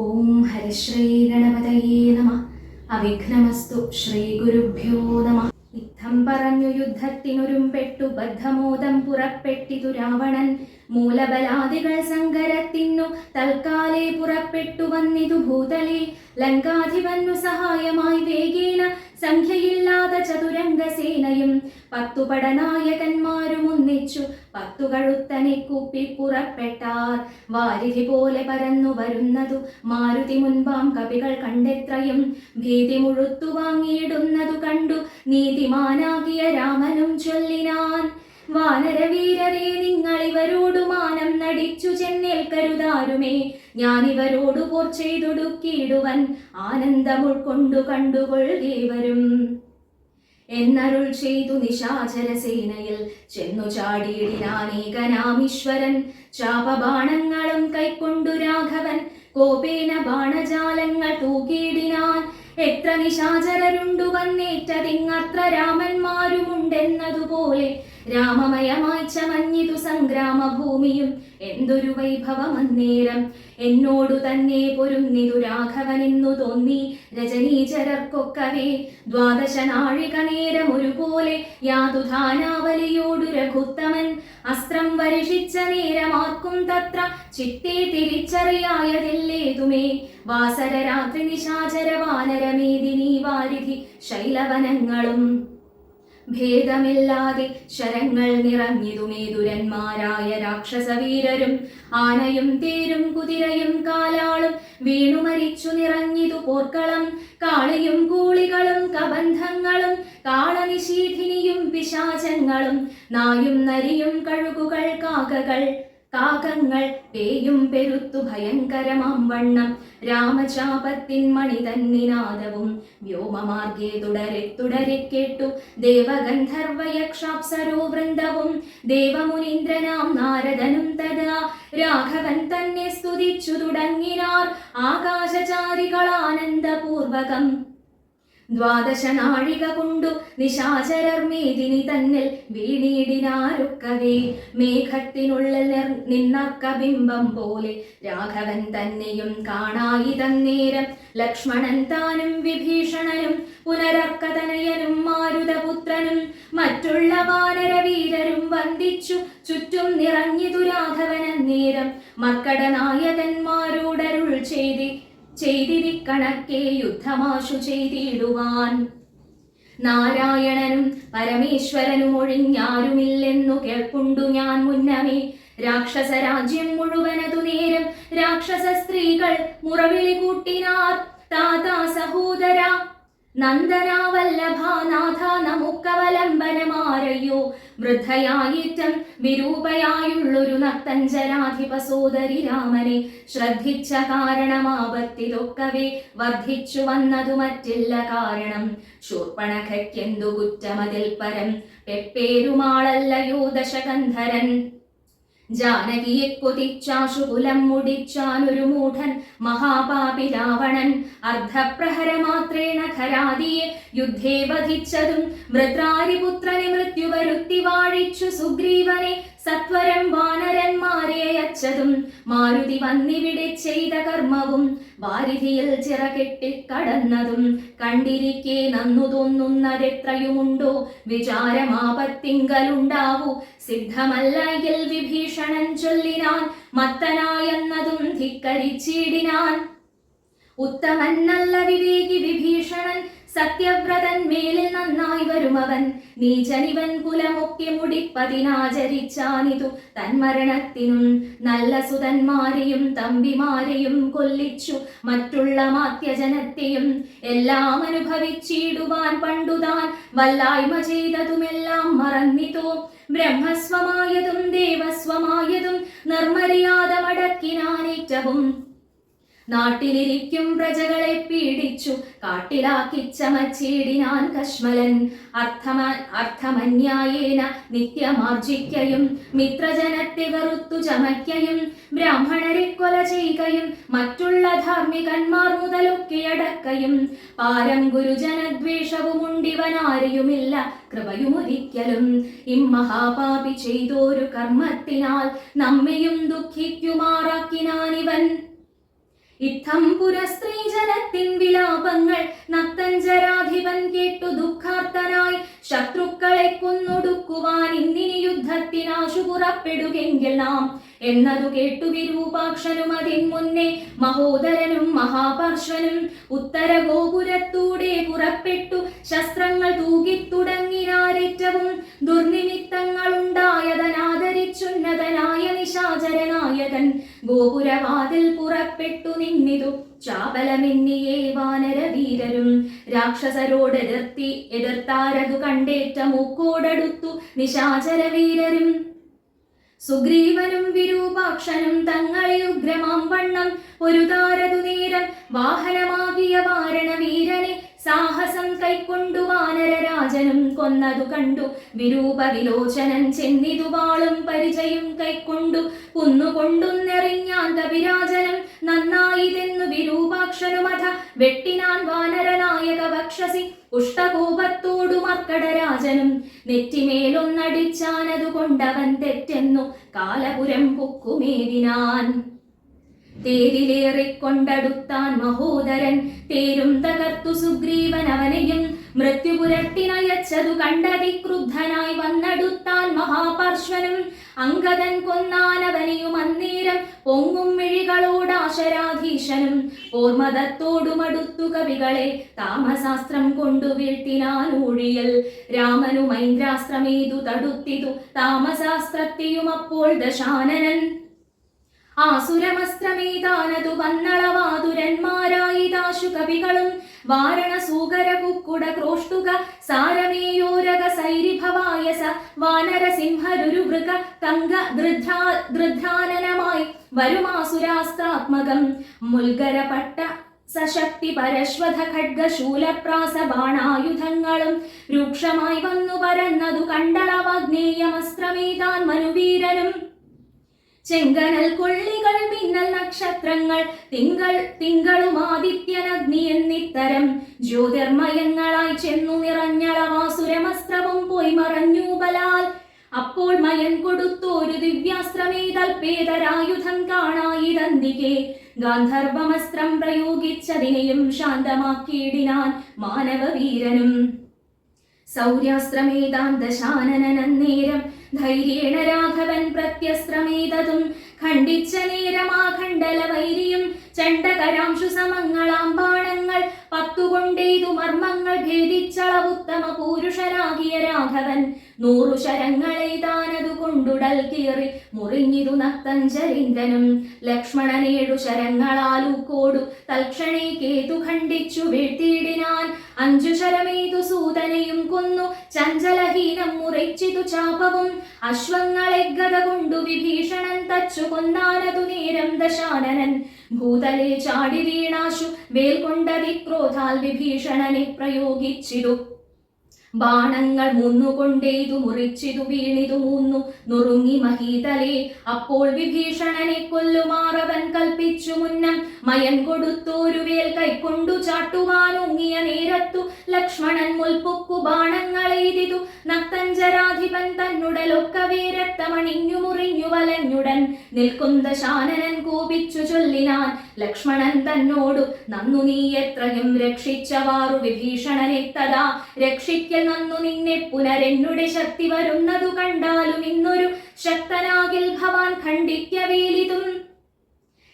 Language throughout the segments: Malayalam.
ഓം ഹരിശ്രീ ഗണപതയേ നമ. അവിഘ്നമസ്തു ശ്രീ ഗുരുഭ്യോ നമ. യുദ്ധം പറഞ്ഞു യുദ്ധത്തിനൊരും പെട്ടു ബദ്ധമോദം പുറപ്പെട്ടിതു രാവണൻ. മൂലബലാദികൾ സങ്കരത്തിന്നു തൽക്കാലേ പുറപ്പെട്ടു വന്നിതു ഭൂതലേ. ലങ്കാധിപന്നു സഹായമായി വേഗേന സംഖ്യയില്ലാത്ത ചതുരംഗസേനയും പത്തു പടനായകന്മാരും ഒന്നിച്ചു. പത്തു കഴുത്തനെ കൂപ്പി പുറപ്പെട്ടാർ. വാരിധി പോലെ പരന്നു വരുന്നതു മാരുതി മുൻപാം കവികൾ കണ്ടെത്രയും ഭീതി മുഴുത്തു വാങ്ങിയിടുന്നതു കണ്ടു. നീതിമാനാകിയ രാമനും ചൊല്ലിനാൻ. വാനരവീരരെ നിങ്ങൾ ഇവരോടു മാനം നടിച്ചു ചെന്നേൽക്കരുതാരുമേ ഞാൻ ഇവരോടു പോർ ചെയ്തൊടുക്കിയിടുവൻ ആനന്ദം ഉൾക്കൊണ്ടു കണ്ടുകൊള്ളേവരും എന്നരുൾ ചെയ്തു നിശാചര സേനയിൽ ചെന്നു ചാടിയിടിനാനേകനാമീശ്വരൻ ചാപബാണങ്ങളും കൈക്കൊണ്ടു രാഘവൻ കോപേന ബാണജാലങ്ങൾ തൂക്കിയിടിനാൻ എത്ര നിശാചരരുണ്ടു വന്നേറ്റതിങ്ങത്ര രാമന്മാരുമുണ്ടെന്നതുപോലെ രാമമയമായി ചമഞ്ഞിതു സംഗ്രാമഭൂമിയും എന്തൊരു വൈഭവമന്നേരം. എന്നോടു തന്നെ പൊരുന്നിതു രാഘവനെന്നു തോന്നി രജനീചരർക്കൊക്കവേ ദ്വാദശ നേരം ഒരുപോലെ യാതുധാനാവലിയോടു രഘുത്തമൻ അസ്ത്രം വരിഷിച്ച നേരമാർക്കും തത്ര ചിത്തേ തിരിച്ചറിയായതില്ലേതുമേ. വാസര രാത്രി നിശാചര വാനരമേദിനി വാരിധി ശൈലവനങ്ങളും ഭേദമില്ലാതെ ശരങ്ങൾ നിറഞ്ഞിതുമേതുരന്മാരായ രാക്ഷസവീരരും. ആനയും തേരും കുതിരയും കാലാളും വീണു മരിച്ചു നിറഞ്ഞിതു പോർക്കളം. കാളിയും കൂളികളും കബന്ധങ്ങളും കാളനിശീധിനിയും പിശാചങ്ങളും. നായും നരിയും കഴുകുകൾ കാക്കകൾ കാകങ്ങൾ പേയും പെരുത്തു ഭയങ്കരമാം വണ്ണം. രാമചാപത്തിൻ മണി തന്നിനാദവും വ്യോമമാർഗേ തുടരെ തുടരെ കേട്ടു. ദേവഗന്ധർവയക്ഷാപ്സരോ വൃന്ദവും. ദേവമുനീന്ദ്രനാം നാരദനും തഥാ. രാഘവൻ തന്നെ സ്തുതിച്ചു തുടങ്ങിനാർ. ആകാശചാരികളാനന്ദപൂർവകം. ദ്വാദശ നാഴിക കൊണ്ടു നിശാചരർ മേദിനി തന്നിൽ വീണിടിനാരുക്കവേ. മേഘത്തിനുള്ളിൽ നിർ- നിന്നർക്ക ബിംബം പോലെ രാഘവൻ തന്നെയും കാണായി തന്നേരം. ലക്ഷ്മണൻ താനും വിഭീഷണനും പുനരക്കതനയനും മാരുതപുത്രനും മറ്റുള്ള വാനരവീരരും വന്ദിച്ചു. ചുറ്റും നിറഞ്ഞിതു രാഘവൻ മക്കടനായകന്മാരോടരുൾ ചെയ്തി ചെയ്തിരിക്കണക്കെ യുദ്ധമാശു ചെയ്തിടുവാൻ. നാരായണനും പരമേശ്വരനും ഒഴിഞ്ഞാരുമില്ലെന്നു കേൾക്കുണ്ടു ഞാൻ മുന്നമേ. രാക്ഷസ രാജ്യം മുഴുവനതു നേരം രാക്ഷസ സ്ത്രീകൾ മുറവിളി കൂട്ടിനാർ. താതാ സഹോദര നന്ദനാവല്ലഭാനാഥ നമുക്കവലംബനമാരയ്യോ വൃദ്ധയായിറ്റം വിരൂപയായുള്ളൊരു നർത്തഞ്ചരാധിപ സോദരി രാമനെ ശ്രദ്ധിച്ച കാരണമാപത്തിലൊക്കവേ വർദ്ധിച്ചു വന്നതു മറ്റില്ല കാരണം. ശൂർപ്പണഖയ്ക്കെന്തു കുറ്റമതിൽ പരം പെപ്പേരുമാളല്ലയോ ദശകന്ധരൻ? ജാനകിയെ കൊതിച്ചാശു കുലം മുടിച്ചാനൊരു മൂഢൻ മഹാപാപി രാവണൻ അർദ്ധപ്രഹരമാത്രേണ ഖരാദിയെ യുദ്ധേ വധിച്ചതും മൃത്രാരിപുത്രനെ മൃത്യു വരുത്തി വാഴിച്ചു സുഗ്രീവനെ സത്വരം വാനരന്മാരെ അച്ചതും മാരുതി വന്നിവിടെ ചെയ്ത കർമ്മവും വാരിധിയിൽ ചിറകെട്ടി കടന്നതും കണ്ടിരിക്കെ നന്നു തോന്നുന്നതെത്രയുമുണ്ടോ വിചാരമാപത്തിങ്കലുണ്ടാവൂ. സിദ്ധമല്ലെങ്കിൽ വിഭീഷണൻ ചൊല്ലിനാൻ മത്തനായെന്നതും ധിക്കരിച്ചിടിനാൻ. ഉത്തമന്നല്ല വിവേകി വിഭീഷണൻ സത്യവ്രതൻ മേലിൽ നന്നായി വരുമവൻ നീചനിവൻ കുലമൊക്കെ മുടിപ്പതിനാചരിച്ചാനിതു തന്മരണത്തിനും നല്ല സുതന്മാരെയും തമ്പിമാരെയും കൊല്ലിച്ചു. മറ്റുള്ള മാത്യജനത്തെയും എല്ലാം അനുഭവിച്ചിടുവാൻ പണ്ടുതാൻ വല്ലായ്മ ചെയ്തതുമെല്ലാം മറന്നിതോ. ബ്രഹ്മസ്വമായതും ദേവസ്വമായതും നിർമര്യാദമടക്കിനാനേറ്റവും നാട്ടിലിരിക്കും പ്രജകളെ പീഡിച്ചു കാട്ടിലാക്കി ചമച്ചിടിനാൻ കശ്മലൻ. അർത്ഥമ അർത്ഥമന്യായേന നിത്യമാർജിക്കയും മിത്രജനത്തെ വെറുത്തു ചമയ്ക്കയും ബ്രാഹ്മണരെ കൊല ചെയ്യുകയും മറ്റുള്ള ധാർമ്മികന്മാർ മുതലൊക്കെ അടക്കയും. പാരം ഗുരുജനദ്വേഷവുമുണ്ടിവനാരെയുമില്ല കൃപയുമൊരിക്കലും. ഇമ്മഹാപാപി ചെയ്തോരു കർമ്മത്തിനാൽ നമ്മയും ദുഃഖിക്കുമാറാക്കിനാനിവൻ ഇത്തം പുരസ്ത്രീജനത്തിൻ വിലാപങ്ങൾ നത്തഞ്ചരാധിപൻ കേട്ടു ദുഃഖാർത്തനായി ശത്രുക്കളെ കൊന്നൊടുക്കുവാൻ ഇന്നിനി യുദ്ധത്തിനാശു പുറപ്പെടുകെങ്കിൽ നാം എന്നതു കേട്ടു വിരൂപാക്ഷനും അതിൻ മുന്നേ മഹോദരനും മഹാപാർശ്വനും ഉത്തര ഗോപുരത്തൂടെ പുറപ്പെട്ടു. ശസ്ത്രങ്ങൾ തൂകിത്തുടങ്ങിനാരേറ്റവും ദുർനിമിത്തങ്ങളുണ്ടായതനാദരിച്ചുന്നതനായ ഗോപുരവാതിൽ പുറപ്പെട്ടു നിന്നിതു. ചാപലമെന്നിയേ വാനരവീരരും രാക്ഷസരോട് എതിർത്തി എതിർത്താരതു കണ്ടേറ്റ മൂക്കോടടുത്തു നിശാചരവീരരും. സുഗ്രീവനും വിരൂപാക്ഷനും തങ്ങളെ ഉഗ്രമാം വണ്ണം ഒരു താരതു നേരം വാഹനമാകിയ വാരണവീരനെ സാഹസം കൈക്കൊണ്ടു വാനരരാജനും കൊന്നതു കണ്ടു. വിരൂപ വിലോചനൻ ചെന്നിതു വാളും പരിചയം കൈക്കൊണ്ടു. കുന്നുകൊണ്ടുന്നെറിഞ്ഞാൻ കവിരാജനം നന്നായിതെന്നു വിരൂപാക്ഷനുമഥ വെട്ടിനാൻ വാനരനായക വക്ഷസി ഉഷ്ടകോപത്തോടു മർക്കടരാജനും നെറ്റിമേലൊന്നടിച്ചാനതു കൊണ്ടവൻ തെറ്റെന്നു കാലപുരം പൊക്കുമേവിനാൻ. തേരിലേറിക്കൊണ്ടടുത്താൻ മഹോദരൻ തേരും തകർത്തു സുഗ്രീവൻ അവനെയും മൃത്യുപുരത്തിനയച്ചതു കണ്ടതി ക്രുദ്ധനായി വന്നടുത്താൻ മഹാപാർശ്വനും അങ്കദൻ കൊന്നാനവനെയും അന്നേരം പൊങ്ങും മിഴികളോടാശരാധീശനും ഓർമ്മതത്തോടുമടുത്തു കവികളെ താമസാസ്ത്രം കൊണ്ടു വീഴ്ത്തിനാൻ ഊഴിയൽ രാമനു മൈന്ദ്രാസ്ത്രമേതു തടുത്തിതു താമസാസ്ത്രത്തെയും അപ്പോൾ ദശാനനൻ ആസുരമസ്ത്രമേതാനതു വന്നളവാതുരന്മാരായിതാശു കവികളും വാരണസൂകര കുക്കുട ക്രോഷ്ടുക സാരമേയോരക സൈരിഭവായസ വാനരസിംഹരുരുവൃക തങ്ക ദൃഢാ വരുമാസുരാസ്താത്മകം. വരുമാസുരാസ്ത്രാത്മകം മുൽഗരപട്ട സശക്തി പരശ്വത ഖഡ്ഗ ശൂലപ്രാസ ബാണായുധങ്ങളും രൂക്ഷമായി വന്നു പരന്നതു കണ്ടളവഗ്നേയമസ്ത്രമേതാൻ മനുവീരനും ചെങ്കനൽ കൊള്ളികൾ മിന്നൽ നക്ഷത്രങ്ങൾ തിങ്കൾ തിങ്കളും ആദിത്യനഗ്നി എന്നിത്തരം ജ്യോതിർമയങ്ങളായി ചെന്നു നിറഞ്ഞളവാസുരമസ്ത്രവും പോയി മറഞ്ഞു ബലാൽ. അപ്പോൾ മയൻ കൊടുത്തു കൊടുത്തോരു ദിവ്യാസ്ത്രമേതൽപേതരായുധം കാണായിതന്തികെ ഗാന്ധർവമസ്ത്രം പ്രയോഗിച്ചതിനെയും ശാന്തമാക്കിയിടിനാൻ മാനവവീരനും. സൗര്യാസ്ത്രമേതാം ദശാനനന്നേരം ധൈര്യേണ രാഘവൻ പ്രത്യസ്ത്രമേതതും ഖണ്ഡിച്ച നേരമാഖണ്ഡല വൈരിയും ചണ്ടകരാംശു സമങ്ങളാം ബാണങ്ങൾ പത്തുകൊണ്ടേതു മർമ്മങ്ങൾ ഭേദിച്ചളവുത്തമ പൂരുഷനാകിയ രാഘവൻ നൂറു ശരങ്ങളെ താനതു കൊണ്ടുടൽ കീറി മുറിഞ്ഞിതു നക്തഞ്ചരീന്ദ്രനും ലക്ഷ്മണനേഴു ശരങ്ങളാലൂക്കോടു തൽക്ഷണേ കേതു ഖണ്ഡിച്ചു വീഴ്ത്തിയിടിനാൻ അഞ്ചു ശരമേതു കൊന്നു ചഞ്ചലഹീനം മുറിച്ചിതു ചാപവും അശ്വങ്ങളെ ഗത കൊണ്ടു വിഭീഷണൻ തച്ചു കൊന്നാനതു നേരം ദശാനനൻ. ഭൂതലെ ചാടി വീണാശു വേൽ കൊണ്ടതി ക്രോധാൽ വിഭീഷണനെ പ്രയോഗിച്ചിതു ബാണങ്ങൾ മുന്നുകൊണ്ടേതു മുറിച്ചിതു വീണിതു മൂന്നു. നുറുങ്ങി മഹീതലേ അപ്പോൾ വിഭീഷണനെ കൊല്ലുമാറവൻ കൽപ്പിച്ചു മുന്നം. മയൻ കൊടുത്തോരു വേൽ കൈക്കൊണ്ടു ചാട്ടുവാനൊങ്ങിയ നേരത്തു ലക്ഷ്മണൻ മുൽപ്പൊക്കു ബാണങ്ങളെയ്തിതു നക്തഞ്ചരാധിപൻ തന്നുടലൊക്കവേ രക്തമണിഞ്ഞു മുറിഞ്ഞു വലഞ്ഞുടൻ നിൽക്കുന്ന ശാനനൻ കോപിച്ചു ചൊല്ലിനാൻ. ലക്ഷ്മണൻ തന്നോടു നന്നു നീ എത്രയും രക്ഷിച്ചവാറു വിഭീഷണനെ തഥാ രക്ഷിക്കൽ നന്നു നിന്നെ പുനരെന്നുടെ ശക്തി വരുന്നതു കണ്ടാലും ഇന്നൊരു ശക്തനാകിൽ ഭവാൻ ഖണ്ഡിക്കവേലിതും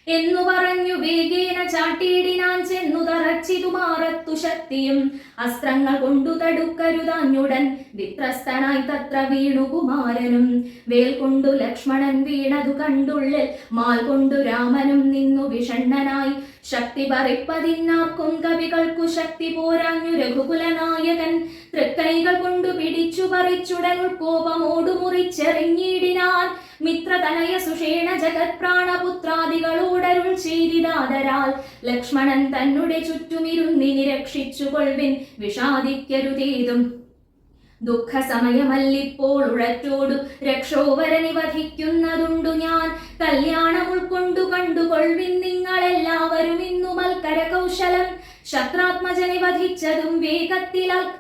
എന്നു പറഞ്ഞു വേഗേന ചാട്ടിയിടിനാൻ ചെന്നു തറച്ചിതു മാറത്തു ശക്തിയും. അസ്ത്രങ്ങൾ കൊണ്ടു തടുക്കരുതാഞ്ഞുടൻ വിത്രസ്തനായി തത്ര വീണു കുമാരനും. വേൽ കൊണ്ടു ലക്ഷ്മണൻ വീണതു കണ്ടുള്ളിൽ. മാൽ കൊണ്ടു രാമനും നിന്നു വിഷണ്ണനായി. ശക്തി പറിപ്പതിന്നാർക്കും കവികൾക്കു ശക്തി പോരാഞ്ഞു രഘുകുലനായകൻ. തൃക്കൈകൾ കൊണ്ടു പിടിച്ചു പറിച്ചുടൻ കോപമോടു മുറിച്ചെറിഞ്ഞിടിനാൻ മിത്രതനയ സുഷേണ ജഗത് പ്രാണപുത്രാദികളോടരുൾ ചെയ്തിതാദരാൽ ലക്ഷ്മണൻ തന്നുടെ ചുറ്റുമിരുന്നിനി രക്ഷിച്ചുകൊൾവിൻ വിഷാദിക്കരുതേതും ദുഃഖ സമയമല്ലിപ്പോൾ ഉഴറ്റോടു രക്ഷോവരനി വധിക്കുന്നതുണ്ടു ഞാൻ. കല്യാണം ഉൾക്കൊണ്ടു കണ്ടുകൊൾവിൻ നിങ്ങളെല്ലാവരും ഇന്നു മൽക്കര കൗശലം ശക്രാത്മജനെ വധിച്ചതും വേഗത്തിൽ അർ-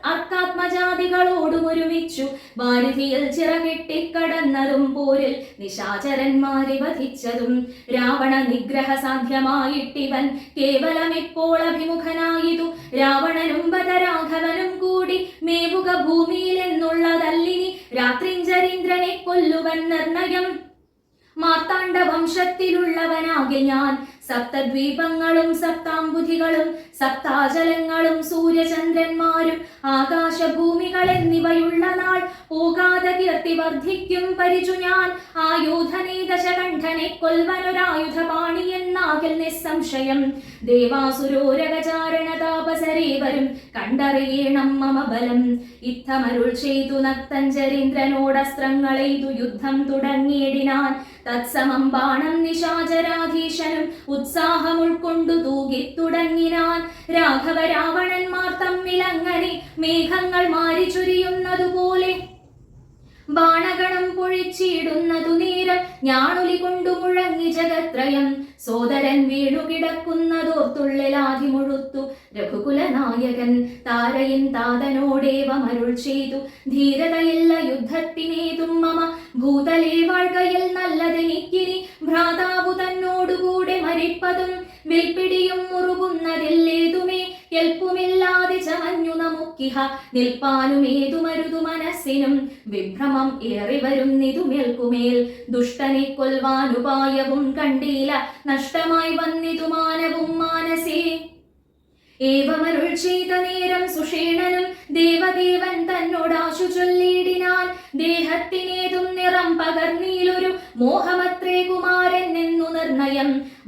ഭാരതിയിൽ ചിറകെട്ടിക്കടന്നതും പോരിൽ നിശാചരന്മാരെ വധിച്ചതും രാവണ നിഗ്രഹ സാധ്യമായിട്ടിവൻ കേവലം ഇപ്പോൾ അഭിമുഖനായിതു. രാവണനും ബദരാഘവനും കൂടി മേവുക ഭൂമിയിൽ എന്നുള്ളതല്ലിനി രാത്രിഞ്ചരീന്ദ്രനെ കൊല്ലുവൻ നിർണയം. മാർത്താണ്ഡ വംശത്തിലുള്ളവനാകെ ഞാൻ സപ്തദ്വീപങ്ങളും സപ്താംബുധികളും സപ്താചലങ്ങളും സൂര്യചന്ദ്രന്മാരും ആകാശഭൂമികൾ എന്നിവയുള്ള നാൾ പോകാതെ കീർത്തി വർദ്ധിക്കും പരിചു ഞാൻ. ആയുധനീ ദശകണ്ഠനെ കൊൽവനൊരായുധപാണി എന്നാകിൽ നിസ്സംശയം. ദേവാസുരോരകചാരണ താപസരേവരും കണ്ടറിയണം മമ ബലം. ഇത്തമരുൾ ചെയ്തു നക്തഞ്ചരീന്ദ്രനോടസ്ത്രങ്ങളെയ്തു യുദ്ധം തുടങ്ങിയിടിനാൻ തത്സമം ബാണം നിശാചരാധീശനും ഉത്സാഹം ഉൾക്കൊണ്ടു തൂകിത്തുടങ്ങിനാൻ രാഘവ രാവണന്മാർ തമ്മിലങ്ങനെ മേഘങ്ങൾ മാരിചുരിയുന്നതുപോലെ ബാണഗണം പൊഴിച്ചിടുന്നതു നേരം ഞാണുലി കൊണ്ടു മുഴങ്ങി ജഗത്രയം. സോദരൻ വീണു കിടക്കുന്നതോർത്തുള്ളിലാധി മുഴുത്തു. രഘുകുലനായകൻ താരയിൻ താതനോടേവമരുൾ ചെയ്തു. ധീരതയില്ല യുദ്ധത്തിനേതും മമ. ഭൂതലേ വാഴ്കയിൽ നല്ലതെനിക്കിനി ഭ്രാതാവു തന്നോടുകൂടെ മരിപ്പതും വിൽപ്പിടിയും മുറുകുന്നതില്ലേതുമേ കെൽപ്പുമില്ലാതെ ചമഞ്ഞു നമുക്കിഹ നിൽപ്പാനും ഏതു മരുതു മനസ്സിനും വിഭ്രമം ഏറി വരുന്നിതു മേൽക്കുമേൽ ദുഷ്ടനെ കൊൽവാനുപായവും കണ്ടീല നഷ്ടമായി വന്നിതു മാനവും മാനസേ. ഏവമരുൾ ചെയ്ത നേരം സുഷേണനും ദേവദേവൻ തന്നോടാശു ചൊല്ലിയിടിനാൽ ദേഹത്തിനേതും നിറം പകർന്നീലൊരു മോഹമത്ത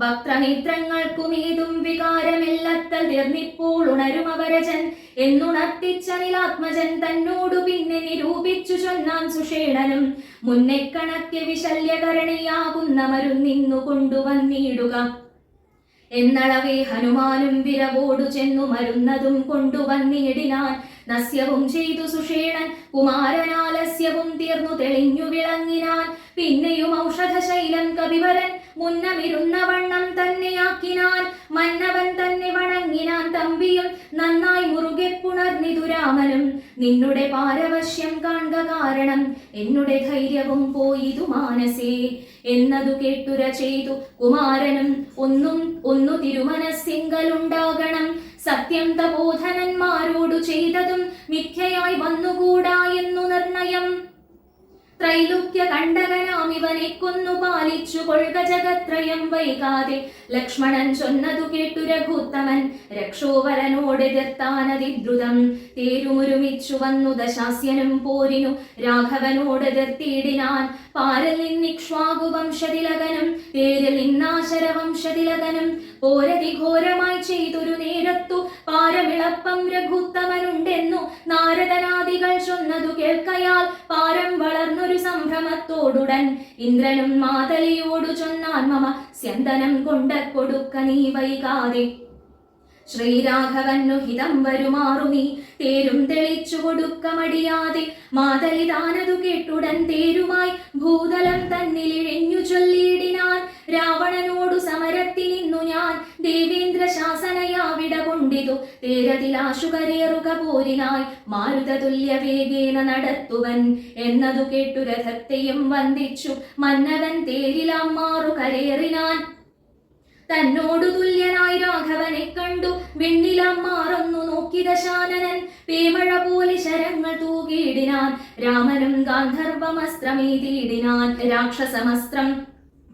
നിർണയം വക്രനേത്രങ്ങൾക്കുമേതും വികാരമില്ലത്തൽ തീർന്നിപ്പോൾ ഉണരും അവരജൻ. എന്നുണർത്തിച്ച നിലാത്മജൻ തന്നോടു പിന്നെ നിരൂപിച്ചു ചൊന്നാൻ സുഷേണനും. മുന്നെ കണക്കെ വിശല്യകരണിയാകുന്ന മരുന്നിന്നു കൊണ്ടുവന്നിടുക. എന്നളവേ ഹനുമാനും വിരവോടു ചെന്നു മരുന്നതും കൊണ്ടുവന്നിടിനാൻ. നസ്യവും ചെയ്തു സുഷേണൻ കുമാരനാലസ്യവും തീർന്നു തെളിഞ്ഞു വിളങ്ങിനാൻ പിന്നെയും ഔഷധശൈലം കവിവരൻ മുന്നമിരുന്ന വണ്ണം തന്നെയാക്കിനാൻ മന്നവൻ തന്നെ വണങ്ങിനാൻ തമ്പിയും നന്നായി മുറുകെ പുണർന്നിതു രാമനും. നിന്നുടെ പാരവശ്യം കാണുക കാരണം എന്നുടെ ധൈര്യവും പോയിതു മാനസേ. എന്നതു കേട്ടുര ചെയ്തു കുമാരനും. ഒന്നും ഒന്നു തിരുമനസ്സിങ്കലുണ്ടാകണം. സത്യം തബോധനന്മാരോടു ചെയ്തതും മിഥ്യയായി വന്നുകൂടാ എന്നു നിർണയം. ത്രൈലോക്യ കണ്ടകനാമിവനെ കൊന്നു പാലിച്ചു കൊഴുക ജഗത്രയം വൈകാതെ. ലക്ഷ്മണൻ ചൊന്നതു കേട്ടു രഘുത്തമൻ രക്ഷോവരനോട് എതിർത്താനതിദ്രുതം തേരുമുരുമിച്ചു വന്നു ദശാസ്യനും പോരിനു രാഘവനോടെതിർത്തിയിടിനാൻ പാരൽ നിന്നിക്ഷ്വാകു വംശതിലകനം തേരിൽ നിന്നാശര വംശതിലകനം പോരതി ഘോരമായി ചെയ്തൊരു നേരത്തു പാരമിളപ്പം രഘുത്തമനുണ്ടെന്നു നാരദനാദികൾ ചൊന്നതു കേൾക്കയാൽ പാരം വളർന്നൊരു സംഭ്രമത്തോടുടൻ. ഇന്ദ്രനും മാതലിയോടു ചൊന്നാൻ മമ സ്യന്തനം കൊണ്ട കൊടുക്ക നീ വൈകാതെ. ശ്രീരാഘവന്നു ഹിതം വരുമാറു നീ തേരും തെളിച്ചു കൊടുക്ക മടിയാതെ മാതലി താനതു കേട്ടുടൻ തേരുമായി ഭൂതലം തന്നിലിഴഞ്ഞു ചൊല്ലിയിടിനാൻ. രാവണനോടു സമരത്തിനിന്നു ഞാൻ ദേവേന്ദ്ര ശാസനയാവിട കൊണ്ടിതു. തേരതിലാശുകരേറുക പോരിനായി മാരുത തുല്യ വേഗേന നടത്തുവൻ എന്നതു കേട്ടു രഥത്തെയും വന്ദിച്ചു. മന്നവൻ തേരിലാം മാറു കരേറിനാൻ. തന്നോടു തുല്യനായി രാഘവനെ കണ്ടു. വെണ്ണിലാം മാറന്നു നോക്കി ദശാനനൻ. പേമഴ പോലെ ശരങ്ങൾ തൂകിയിടിനാൻ. രാമനും ഗാന്ധർവമസ്ത്രമേതിയിടിനാൻ രാക്ഷസമസ്ത്രം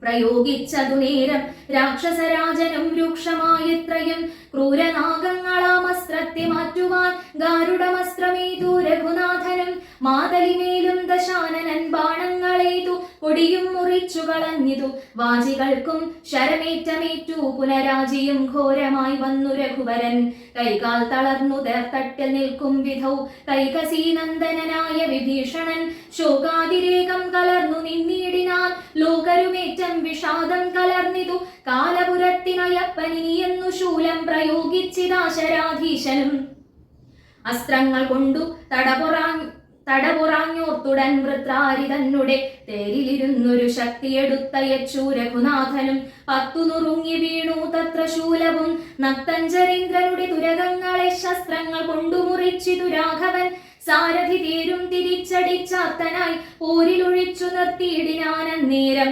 പ്രയോഗിച്ചതു നേരം രാക്ഷസരാജനും രൂക്ഷമായത്രയും ക്രൂരനാഗങ്ങളാമസ്ത്രത്തെ മാറ്റുവാൻ ഗാരുഡമസ്ത്രമേതു രഘുനാഥനും മാതലിമേലും ദശാനനൻ ബാണങ്ങളേതു പൊടിയും മുറിച്ചു കളഞ്ഞിതു. വാജികൾക്കും ശരമേറ്റമേറ്റു പുനരാജിയും ഘോരമായി വന്നു രഘുവരൻ. കൈകാൽ തളർന്നു തേർത്തട്ടിൽ നിൽക്കും വിധൗ കൈകസീനന്ദനായ വിഭീഷണൻ ശോകാതിരേകം നിന്നിടിനാൻ ലോകരുമേറ്റം വിഷാദം കലർന്നിതു. കാലപുരത്തിനയപ്പനിയെന്നു ശൂലം പ്രയോഗിച്ചിതാശരാധീശനും. അസ്ത്രങ്ങൾ കൊണ്ടു തടപുറാ തടപുറാഞ്ഞോർത്തുടൻ വൃത്രാരിതന്നുടെ തന്നെ തേരിലിരുന്നൊരു ശക്തിയെടുത്തയച്ചു രഘുനാഥനും. പത്തു നുറുങ്ങി വീണു തത്ര ശൂലവും. നക്തഞ്ചരീന്ദ്രനുടെ തുരകങ്ങളെ ശസ്ത്രങ്ങൾ കൊണ്ടുമുറിച്ചിതു രാഘവൻ. സാരഥി തേരും തിരിച്ചടിച്ചാത്തനായി പോരിലൊഴിച്ചു നിർത്തിയിടിനാനന്നേരം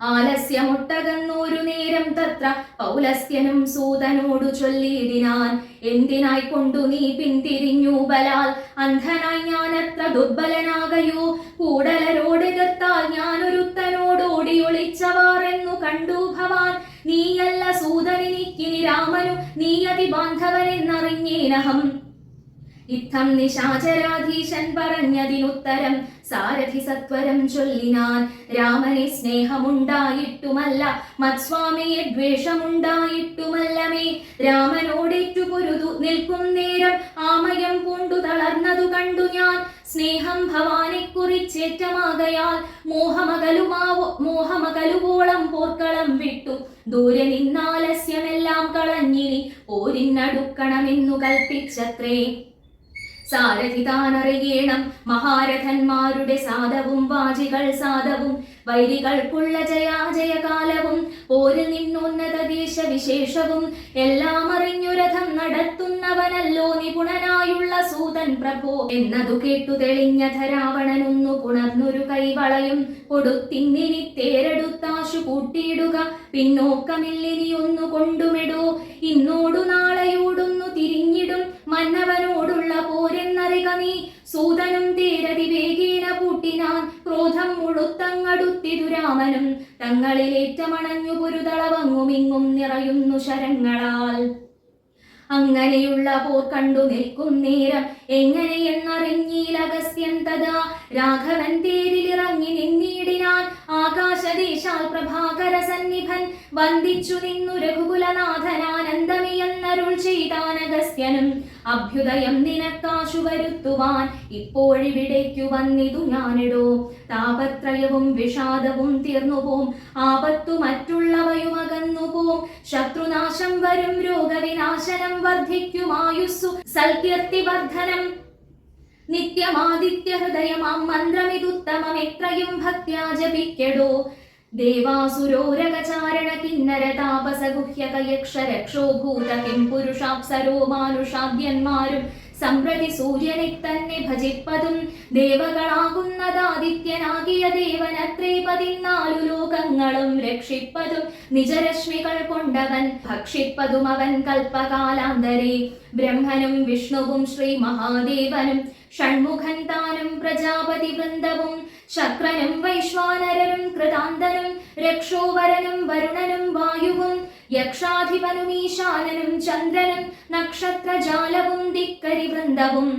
ആലസ്യമൊട്ടകന്നൊരു നേരം തത്ര പൗലസ്ത്യനും സൂതനോടു ചൊല്ലിയിടിനാൻ എന്തിനായി കൊണ്ടു നീ പിന്തിരിഞ്ഞു ബലാൽ? അന്ധനായി ഞാൻ അത്ര ദുർബലനാകയോ കൂടലരോടെതിർത്താൽ ഞാനൊരുത്തനോടോടി ഒളിച്ചവാറെന്നു കണ്ടു ഭവാൻ. നീയല്ല സൂതനിനിക്കിനി രാമനു നീ അതിബാന്ധവനെന്നറിഞ്ഞേനഹം ഇത്തം നിശാചരാധീശൻ പറഞ്ഞതിനുത്തരം സാരഥി സത്വരം ചൊല്ലിനാൻ രാമനെ സ്നേഹമുണ്ടായിട്ടുമല്ല മത്സ്വാമിയെ ദ്വേഷമുണ്ടായിട്ടുമല്ലമേ രാമനോടേറ്റു പൊരുതു നിൽക്കും നേരം ആമയം കൊണ്ടു തളർന്നതു കണ്ടു ഞാൻ. സ്നേഹം ഭവാനെ കുറിച്ചേറ്റമാകയാൽ മോഹമകലുമാവോ മോഹമകലുവോളം പോർക്കളം വിട്ടു. ദൂരെ നിന്നാലസ്യമെല്ലാം കളഞ്ഞിനി ഓരിന്നടുക്കണമെന്നു കൽപ്പിച്ചത്രേ. സാരഥി താനറിയണം മഹാരഥന്മാരുടെ സാധവും വാചികൾ സാധവും വൈരികൾക്കുള്ള ജയാജയകാലവും പോരിൽ നിന്നുന്നത ദേശവിശേഷവും എല്ലാം അറിഞ്ഞു രഥം നടത്തുന്നവനല്ലോ നിപുണനായുള്ള സൂതൻ പ്രഭോ. എന്നതു കേട്ടു തെളിഞ്ഞ ധരാവണനൊന്നു പുണർന്നൊരു കൈവളയും കൊടുത്തിന്നിനി തേരെടുത്താശു കൂട്ടിയിടുക പിന്നോക്കമില്ലിനി ഒന്നു കൊണ്ടുമിടൂ. ഇന്നോടു നാളെയോടൊന്നു തിരിഞ്ഞിടും മന്നവനോടുള്ള പോരെന്നറിക നീ. സൂതനും തീരതി വേഗേന പൂട്ടിനാൻ ക്രോധം മുഴുത്തങ്ങടുത്തിതു രാമനും. തങ്ങളിലേറ്റമണഞ്ഞു പൊരുതളവങ്ങുമിങ്ങും നിറയുന്നു ശരങ്ങളാൽ. അങ്ങനെയുള്ള പോർ കണ്ടു നിൽക്കുന്നേരം എങ്ങനെയെന്നറിഞ്ഞീൽ അഗസ്ത്യൻ തഥാ. രാഘവൻ തേരിലിറങ്ങി നിന്നീടിനാൽ ആകാശദേശാൽ പ്രഭാകര സന്നിഭൻ വന്ദിച്ചു നിന്നു രഘുകുലനാഥനാനന്ദമിയെന്നരുൾ ചെയ്താനഗസ്ത്യനും അഭ്യുദയം നിനക്കാശു വരുത്തുവാൻ ഇപ്പോഴിവിടേക്കു വന്നിതു ഞാനിടോ. താപത്രയവും വിഷാദവും തീർന്നുപോം ആപത്തു മറ്റുള്ളവയും അകന്നുപോം ശത്രുനാശം വരും. രോഗവിനാശനം വർദ്ധിക്കുമായുസ്സു സൽകീർത്തി വർദ്ധനം നിത്യമാദിത്യ ഹൃദയമാം മന്ത്രമിതുത്തമം എത്രയും ഭക്ത്യാ ജപിക്കടോ. യക്ഷ രക്ഷോ ഭൂത കിം പുരുഷാപ്സരോ മാനുഷാദ്യന്മാരും സമ്പ്രതി സൂര്യനെ തന്നെ ഭജിപ്പതും ദേവകളാകുന്നതാദിത്യനാകിയ ദേവനത്രേ പതിനാലു ലോകങ്ങളും രക്ഷിപ്പതും നിജരശ്മികൾ കൊണ്ടവൻ ഭക്ഷിപ്പതും അവൻ കൽപ്പകാലാന്തരേ. ബ്രഹ്മനും വിഷ്ണുവും ശ്രീ മഹാദേവനും ഷൺമുഖൻ താനും പ്രജാപതി വൃന്ദവും ശക്രനും വൈശ്വാനരനും കൃതാന്തനും രക്ഷോവരനും വരുണനും വായുവും യക്ഷാധിപനും ഈശാനനും ചന്ദ്രനും നക്ഷത്രജാലവും ദിക്കരി വൃന്ദവും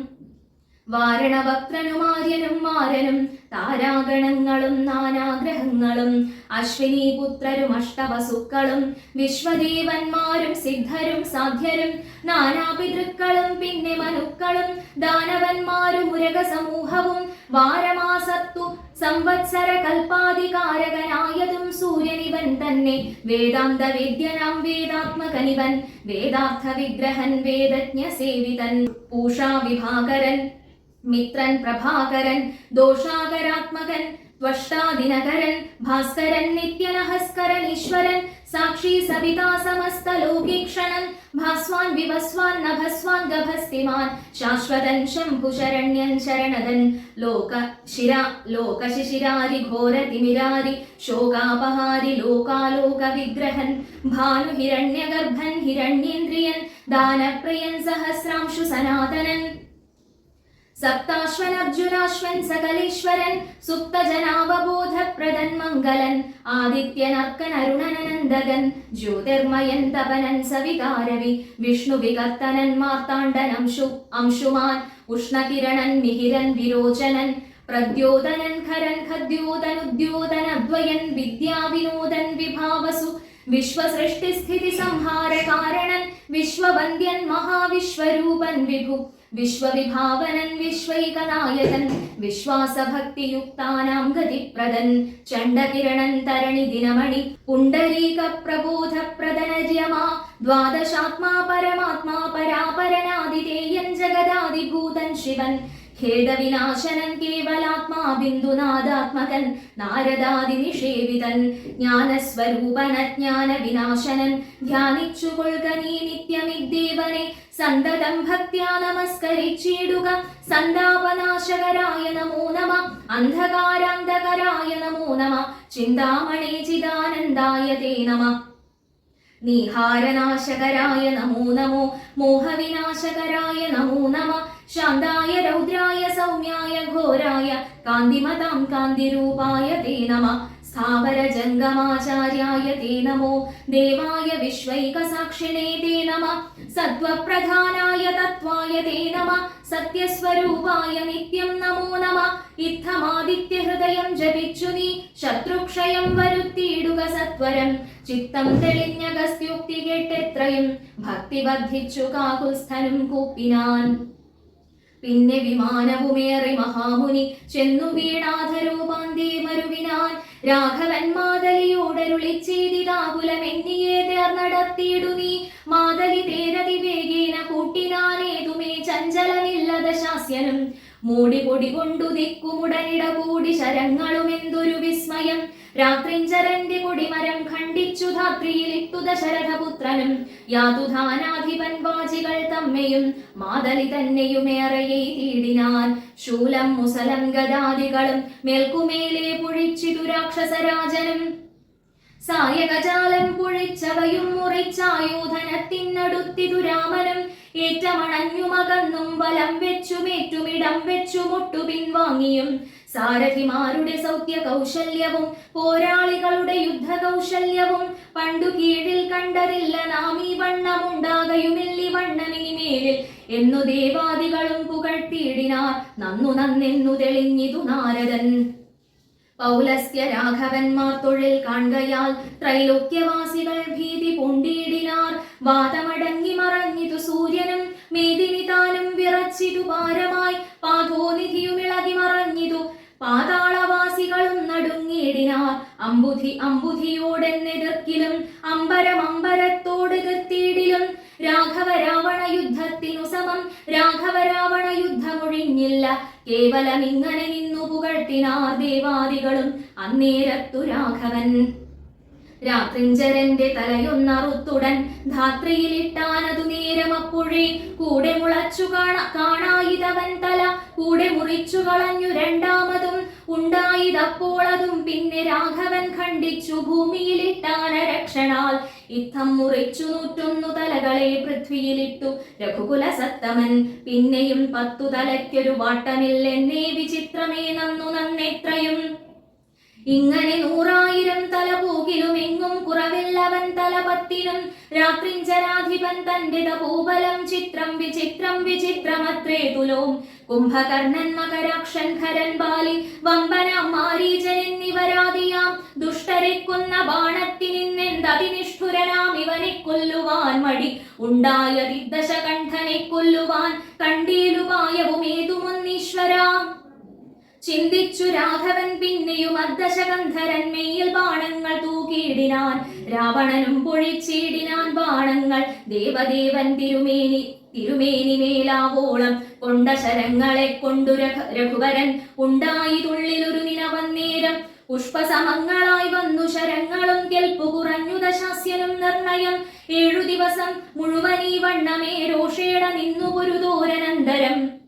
വാരണവക്രനുമാര്യനും മാരനും താരാഗണങ്ങളും നാനാഗ്രഹങ്ങളും അശ്വിനി പുത്രരും അഷ്ടവസുക്കളും വിശ്വദേവന്മാരും സിദ്ധരും സാധ്യരും നാനാപിതൃക്കളും പിന്നെ മനുക്കളും ദാനവന്മാരും ഉരക സമൂഹവും വാരമാസത്തു സംവത്സര കൽപ്പാധികാരകനായതും സൂര്യനിവൻ തന്നെ വേദാന്ത വിദ്യനാം വേദാത്മകനിവൻ വേദാർത്ഥ വിഗ്രഹൻ വേദജ്ഞ സേവിതൻ പൂഷാ വിഭാകരൻ മിത്രൻ പ്രഭാകരൻ ദോഷാകരാത്മകൻ ത്വഷ്ടാദിനകരൻ ഭാസ്കരൻ നിത്യനഹസ്കരൻ ഈശ്വരൻ സാക്ഷി സവിതാ സമസ്ത ലോകീക്ഷണൻ ഭാസ്വാൻ വിവസ്വാൻ നഭസ്വാൻ ഗഭസ്തിമാൻ ശാശ്വതൻ ശംഭുശരണ്യൻ ശരണതൻ ലോക ശിര ലോകശിശിരാരി ഘോരതിമിരാരി ശോകാപഹാരി ലോകാലോക വിഗ്രഹൻ ഭാനു ഹിരണ്യഗർഭൻ ഹിരണ്യേന്ദ്രിയൻ ദാനപ്രിയൻ സഹസ്രാംശു സനാതനൻ സപ്താശ്വൻ അർജുനാശ്വൻ സകലേശ്വരൻ സുപ്തജനാവബോധപ്രദൻ മംഗലൻ ആദിത്യനർക്കൻ അരുണനനന്ദകൻ ജ്യോതിർമയൻ തപനൻ സവികാരവി വിഷ്ണു വികർത്തനൻ മാർത്താണ്ഡൻ അംശു അംശുമാൻ ഉഷ്ണകിരണൻ മിഹിരൻ വിരോചനൻ പ്രദ്യോതനൻ ഖരൻ ഖദ്യോതനുദ്യോതനദ്വയൻ വിദ്യാവിനോദൻ വിഭാവസു വിശ്വസൃഷ്ടിസ്ഥിതി സംഹാര കാരണൻ വിശ്വവന്ദ്യൻ മഹാവിശ്വരൂപൻ വിഭു വിശ്വവിഭാവനൻ വിശ്വൈകനായകൻ വിശ്വാസഭക്തിയുക്താനാം ഗതിപ്രദൻ. ചണ്ഡകിരണൻ തരണി ദിനമണി പുണ്ടരീക പ്രബോധപ്രദനര്യമാ ദ്വാദശാത്മാ പരമാത്മാ പരാപരനാദിതേയൻ ജഗദാദിഭൂതൻ ശിവൻ. ഖേദവിനാശനൻ കേവലാത്മാ ബിന്ദുനാഥാത്മകൻ നാരദാദി നിഷേവിതൻ ജ്ഞാനസ്വരൂപന ജ്ഞാന വിനാശനൻ ധ്യാനിച്ചുകൊള്ളുക നീ നിത്യമിദ്ദേവനെ സന്തതം ഭക്ത്യാ നമസ്കരിച്ചിടുക സന്താപനാശകരായ നമോ നമ അന്ധകാരാന്ധകരായ നമോ നമ ചിന്താമണി ചിദാനന്ദായ തേ നമ. നീഹാരനാശകരായ നമോ നമോ മോഹവിനാശകരായ നമോ നമ ശാന്തായ രൗദ്രായ സൗമ്യായ ഘോരായ കാന്തിമതാം കാന്തിരൂപായ തേ നമ. സ്ഥാവര ജംഗമാചാര്യായ തേ നമോ. ദേവായ വിശ്വൈകസാക്ഷിണേ തേ നമ. സത്വപ്രധാനായ തത്വായ തേ നമ. സത്യസ്വരൂപായ നിത്യം നമോ നമ. ഇത്തമാദിത്യഹൃദയം ജപിച്ചു നീ. ശത്രുക്ഷയം വരുത്തിയിടുക സത്വരം. ചിത്തം തെളിഞ്ഞ ഗസ്ത്യുക്തി കേട്ടെത്രയും. ഭക്തി വർദ്ധിച്ചു കാകുൽസ്ഥനും കൂപ്പിനാൻ. പിന്നെ വിമാനവുമേറി മഹാമുനി ചെന്നു വീണാധരൂപാന്തേ മരുവിനാൻ രാഘവൻ മാതലിയോടരുളി ചെയ്തിതാകുലമെന്നിയെ തേർന്നടത്തിയിടു നീ. മാതലി തേരതി വേഗേന കൂട്ടിനാനേതുമേ ചഞ്ചലമില്ലത ശാസ്യനും. മൂടിപൊടി കൊണ്ടു ദിക്കുമുടനിട കൂടി ശരങ്ങളും എന്തൊരു വിസ്മയം. രാത്രിഞ്ചരന്റെ കൊടിമരം ഖണ്ഡിച്ചു ധാത്രിയിൽ ഇട്ടുത ദശരഥപുത്രനും. യാതുധാനാധിപൻ വാചികൾ തമ്മയും മാതലി തന്നെയുമേറെയെ തീടിനാൻ ശൂലം മുസലം ഗതാദികളും മേൽക്കുമേലെ പുഴിച്ചിതു രാക്ഷസരാജനും. സായകജാലം പുഴിച്ചവയും മുറിച്ചായോധനത്തിനടുത്തിതു രാമനും. ഏറ്റമണഞ്ഞുമകന്നും വലം വെച്ചുമേറ്റുമിടം വെച്ചു മുട്ടു പിൻവാങ്ങിയും സാരഥിമാരുടെ സൗഖ്യ കൗശല്യവും പോരാളികളുടെ യുദ്ധ കൗശല്യവും പണ്ടു കീഴിൽ കണ്ടതില്ല നാം ഈ വണ്ണമുണ്ടാകയുമില്ലി വണ്ണമിനിമേലിൽ എന്നു ദേവാദികളും പുകഴ്ത്തിയിടിനാർ. നന്നു നന്നെന്നു തെളിഞ്ഞിതു നാരദൻ. പൗലസ്ത്യ രാഘവന്മാർ തൊഴിൽ കാണുകയാൽ ത്രൈലോക്യവാസികൾ ഭീതി പൂണ്ടിയിടിനാർ വാതമടങ്ങി മറഞ്ഞിതു സൂര്യനും മേദിനി താനും വിറച്ചിതു ഭാരമായി. പാതോനിധിയുമിളകി മറഞ്ഞിതു പാതാളവാസികളും നടുങ്ങിയിടിനാർ. അമ്പുധി അമ്പുധിയോടെന്നെതിർക്കിലും അമ്പരം അമ്പരത്തോട് കത്തിയിടിലും രാഘവ രാവണ യുദ്ധത്തിനു സമം. രാഘവ രാവണ യുദ്ധമൊഴിഞ്ഞില്ല കേവലം ഇങ്ങനെ നിന്നു പുകഴ്ത്തിനാർ ദേവാദികളും. അന്നേരത്തു രാഘവൻ രാത്രിഞ്ചരന്റെ തലയൊന്നറുത്തുടൻ ധാത്രിയിലിട്ടാനതു നേരം അപ്പോഴേ കൂടെ മുളച്ചു കാണ കാണായിതവൻ തല കൂടെ മുറിച്ചു കളഞ്ഞു രണ്ടാമതും ഉണ്ടായിതപ്പോളതും പിന്നെ രാഘവൻ ഖണ്ഡിച്ചു ഭൂമിയിലിട്ടാന രക്ഷണാൽ. ഇത്തം മുറിച്ചു നൂറ്റൊന്നു തലകളെ പൃഥ്വിയിലിട്ടു രഘുകുല സത്തമൻ. പിന്നെയും പത്തു തലയ്ക്കൊരു വാട്ടമില്ലെന്നേ വിചിത്രമേ നന്നു നന്നെത്രയും. ഇങ്ങനെ നൂറായിരം തല പൂകിലും എങ്ങും കുറവില്ലവൻ തലപത്തിനും രാത്രിഞ്ചരാധിപൻ തന്റെ തപൂബലം ചിത്രം വിചിത്രം വിചിത്രമത്രേ തുലോം. കുംഭകർണൻ മകരാക്ഷൻ ഖരൻ ബാലി വമ്പന മാരീജൻ എന്നിവരാദിയാം. ദുഷ്ടരെ കൊന്ന ബാണത്തിനിന്നെന്തതിനിഷ്ഠുരനാം ഇവനെ കൊല്ലുവാൻ മടി. ഉണ്ടായ ദശകണ്ഠനെ കൊല്ലുവാൻ കണ്ടീലുപായവും ഏതുമൊന്നീശ്വരാം. ചിന്തിച്ചു രാഘവൻ പിന്നെയും അർദ്ധശകന്ധരൻ മെയ്യിൽ ബാണങ്ങൾ തൂക്കിയിടിനാൻ രാവണനും പൊഴിച്ചിടിനാൻ ബാണങ്ങൾ ദേവദേവൻ തിരുമേനി തിരുമേനി മേലാവോളം കൊണ്ട ശരങ്ങളെ കൊണ്ടു രഘ- രഘുവരൻ ഉണ്ടായി തുള്ളിലൊരു നിനവന്നേരം പുഷ്പസമങ്ങളായി വന്നു ശരങ്ങളും കെൽപ്പു കുറഞ്ഞു ദശാസ്യനും നിർണയം. ഏഴു ദിവസം മുഴുവനീ വണ്ണമേ രോഷേട നിന്നു ഒരു മാതലി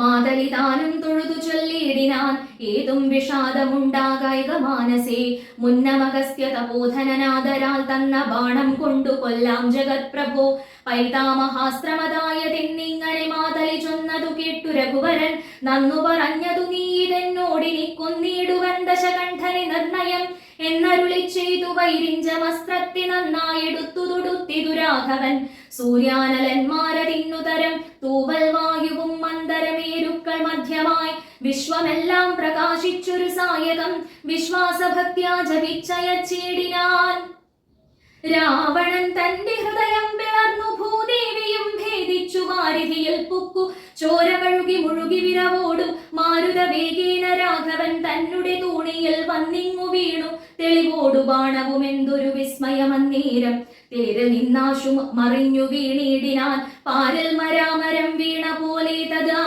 താനും തൊഴുതു ചൊല്ലിയിടിനാൻ ഏതും വിഷാദമുണ്ടാകായിക മാനസേ. മുന്നമകസ്യ തപോധനനാദരാൽ തന്ന ബാണം കൊണ്ടു കൊല്ലാം ജഗത് പ്രഭോ പൈതാമഹാസ്ത്രമതായ തെന്നിങ്ങനെ മാതലി ചൊന്നതു കേട്ടു രഘുവരൻ. നന്നു പറഞ്ഞതു നീ ഇതെന്നോടിനി കൊന്നിടുവൻ ദശകണ്ഠനി നിർണയം എന്നരുളി ചെയ്തു വൈരിഞ്ച വസ്ത്രത്തി നന്നായെടുത്തു തൊടുത്തിതു രാഘവൻ. സൂര്യാനലന്മാരതിന്നുതരം തൂവൽ വായുവും മന്ദരമേരുക്കൾ മധ്യമായി വിശ്വമെല്ലാം പ്രകാശിച്ചൊരു സായകം. വിശ്വാസഭക്യാ ജപിച്ചയച്ചേടിനാൻ. രാവണൻ തന്റെ ഹൃദയം പിളർന്നു വാരിധിയിൽ ചോര കഴുകി മുഴുകി വിരവോടും മാരുത വേഗേന രാഘവൻ തന്നെ തൂണിയിൽ വന്നിങ്ങു വീണു. തെളിവോടു ബാണവും എന്തൊരു വിസ്മയമന്നേരം. തേര് നിന്നാശു മറിഞ്ഞു വീണിടിനാൻ പാരൽ മരാമരം വീണ പോലെ തഥാ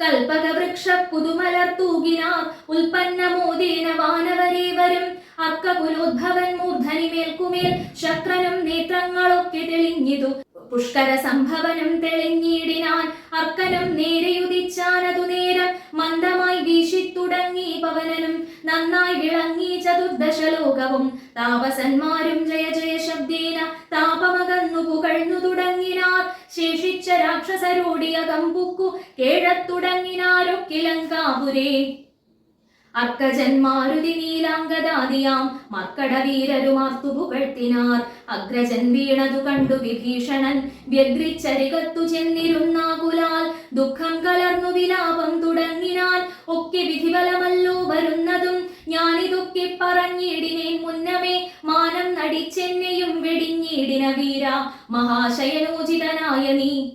കൽപകവൃക്ഷ പുതുമലർ തൂകിനാർ ഉൽപ്പന്നമോദേന വാനവരേവരും അർക്കകുലോദ്ഭവൻ മൂർധനി മേൽക്കുമേൽ ശക്രനും നേത്രങ്ങളൊക്കെ തെളിഞ്ഞിതു. പുഷ്കര സംഭവനം തെളിഞ്ഞിടിനാൻ അർക്കനം നേരെയുദിച്ചാനതു നേരം മന്ദമായി വീശിത്തുടങ്ങി പവനനും നന്നായി വിളങ്ങി ചതുർദശ ലോകവും താപസന്മാരും ജയ ജയ ശബ്ദേന താപമകന്നു പുകഴ്ന്നു തുടങ്ങിനാർ. ശേഷിച്ച രാക്ഷസരോടിയ പുക്കു കേഴത്തുടങ്ങിനാരൊക്കിലങ്കാപുരേ. അർക്കജന്മാരുതി നീലാംഗദാദിയാം മർക്കട വീരരുമാർത്തു പുകഴ്ത്തിനാർ അഗ്രജൻ വീണതു കണ്ടു വിഭീഷണൻ. വ്യഗ്രിച്ചരികത്തു ചെന്നിരുന്നാകുലാൽ. ദുഃഖം കലർന്നു വിലാപം തുടങ്ങിനാൽ. ഒക്കെ വിധിബലമല്ലോ വരുന്നതും. ഞാനിതൊക്കെ പറഞ്ഞിടിനേൻ മുന്നമേ. മാനം നടിച്ചെന്നെയും വെടിഞ്ഞിടിന വീര മഹാശയനോചിതനായ നീ.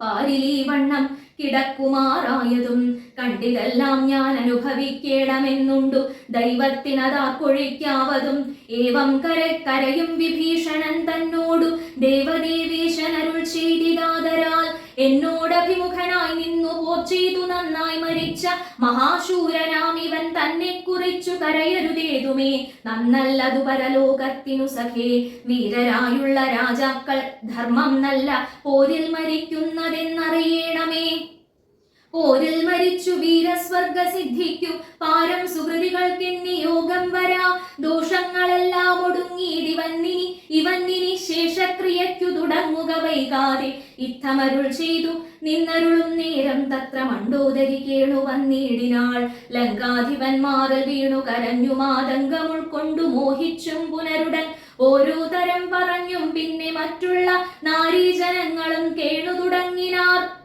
പാരിലീ വണ്ണം കിടക്കുമാറായതും കണ്ടിതെല്ലാം ഞാൻ അനുഭവിക്കേണമെന്നുണ്ടു. ദൈവത്തിനതാക്കൊഴിക്കാവതും ഏവം കരക്കരയും കരയും വിഭീഷണൻ തന്നോടു. ദേവദേവേശൻ അരുൾ ചെയ്തിതാതരാൽ എന്നോടഭിമുഖനായി നിന്നു പോർച്ചെയ്തു നന്നായി മരിച്ച മഹാശൂരനാം ഇവൻ തന്നെ കുറിച്ചു കരയരുതേതുമേ. നന്നല്ലതു പരലോകത്തിനു സഖേ വീരരായുള്ള രാജാക്കൾ ധർമ്മം നല്ല പോരിൽ മരിക്കുന്നതെന്നറിയണമേ പോരിൽ മരിച്ചു വീരസ്വർഗ സിദ്ധിക്കും പാരം സുഹൃതികൾക്കെന്നി യോഗം വരാ. ദോഷങ്ങളെല്ലാം ഒടുങ്ങിയിടി വന്നിനി. ഇവന്നിനി ശേഷക്രിയയ്ക്കു തുടങ്ങുക വൈകാതെ. ഇത്തമരുൾ ചെയ്തു. നിന്നരുളും നേരം തത്ര മണ്ടോദരി കേണു വന്നിടിനാൾ ലങ്കാധിപന്മാറിൽ വീണു കരഞ്ഞു മാതങ്കം ഉൾക്കൊണ്ടു മോഹിച്ചും പുനരുടൻ. ഓരോ തരം പറഞ്ഞും പിന്നെ മറ്റുള്ള നാരീജനങ്ങളും കേണു തുടങ്ങിനാർ.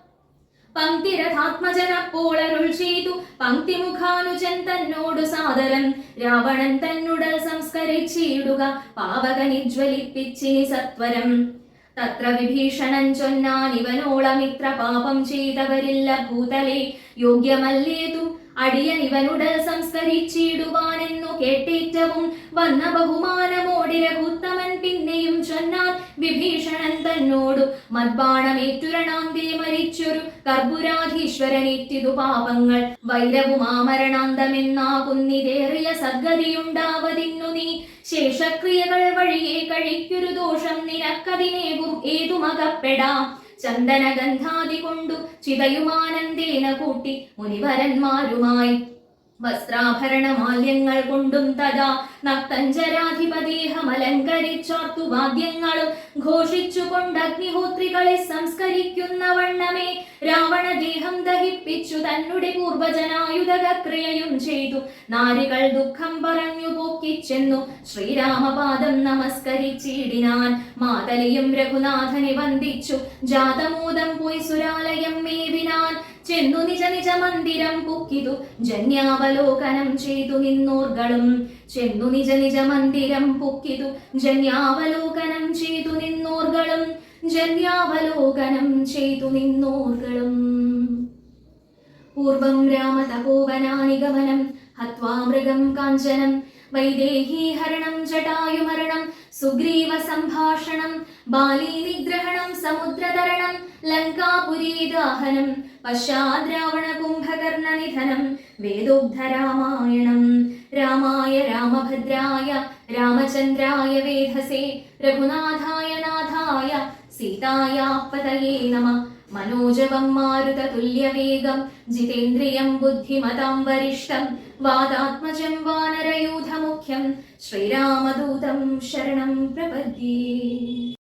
പങ്ക്തിരഥാത്മജനപ്പോൾ അരുൾ ചെയ്തു. പങ്ക്തിമുഖാനുജൻ തന്നോടു സാദരം. രാവണൻ തന്നുടൽ സംസ്കരിച്ചിടുക. പാവകനി ജ്വലിപ്പിച്ചിനി സത്വരം. തത്ര വിഭീഷണൻ ചൊന്നാനിവനോളമിത്ര പാപം ചെയ്തവരില്ല ഭൂതലെ. യോഗ്യമല്ലേതു? അടിയൻ ഇവനുടൽ സംസ്കരിച്ചിടുവാനെന്നു കേട്ടേറ്റവും വന്ന ബഹുമാനമോടി രഘുത്തമൻ പിന്നെയും ചൊന്നാൽ വിഭീഷണൻ തന്നോടു മദ്ബാണമേറ്റുരണാന്തേ മരിച്ചൊരു കർപ്പുരാധീശ്വരനേറ്റിതു പാപങ്ങൾ. വൈരവും ആമരണാന്തമെന്നാകുന്നിതേറിയ സദ്ഗതിയുണ്ടാവതിന്നു നീ. ശേഷക്രിയകൾ വഴിയെ കഴിക്കൊരു ദോഷം നിനക്കതിനേകും ഏതുമകപ്പെടാം ചന്ദനഗന്ധാതി കൊണ്ടു ചിതയുമാനന്ദേന കൂട്ടി മുനിവരന്മാരുമായി വസ്ത്രാഭരണ മാല്യങ്ങൾ കൊണ്ടും തഥാ നക്തഞ്ചരാധിപദേഹമലങ്കരിച്ചാർത്തു വാദ്യങ്ങളും ഘോഷിച്ചുകൊണ്ട് അഗ്നിഹോത്രികളെ സംസ്കരിക്കുന്ന വണ്ണമേ രാവണദേഹം ദഹിപ്പിച്ചു തന്നുടെ പൂർവജനായുധക്രിയയും ചെയ്തു. നാരികൾ ദുഃഖം പറഞ്ഞു പോക്കിച്ചെന്നു ശ്രീരാമപാദം നമസ്കരിച്ചിടിനാൻ. മാതലിയും രഘുനാഥനെ വന്ദിച്ചു. ജാതമൂതം പോയി സുരാലയം മേവിനാൻ. ചെന്നു നിജ നിജ മന്ദിരം പൊക്കിതു ജന്യാവലോകനം ചെയ്തു നിന്നോർകളും. ചെന്നു നിജ നിജ മന്ദിരം പൊക്കിതു ജന്യാവലോകനം ചെയ്തു നിന്നോർകളും. ജന്യാവലോകനം ചെയ്തു നിന്നോർകളും. പൂർവം രാമതപോവനാനിഗമനം ഹത്വാമൃഗം കാഞ്ചനം വൈദേഹീഹരണം ജടായുമരണം സുഗ്രീവ സംഭാഷണം ബാലീ നിഗ്രഹണം സമുദ്രതരണം ലങ്കാപുരീദാഹനം പശ്ചാദ്രാവണ കുംഭകർണ നിധനം വേദോഗ്ധ രാമായണം രാമായ രാമഭദ്രായ രാമചന്ദ്രായ വേധസേ രഘുനാഥായ നാഥായ സീതായാപതയേ നമ മനോജവം മാരുതതുല്യവേഗം ജിതേന്ദ്രിയം ബുദ്ധിമതാം വരിഷ്ടം വാദാത്മജം വാനരയൂഥമുഖ്യം ശ്രീരാമദൂതം ശരണം പ്രപദ്യേ.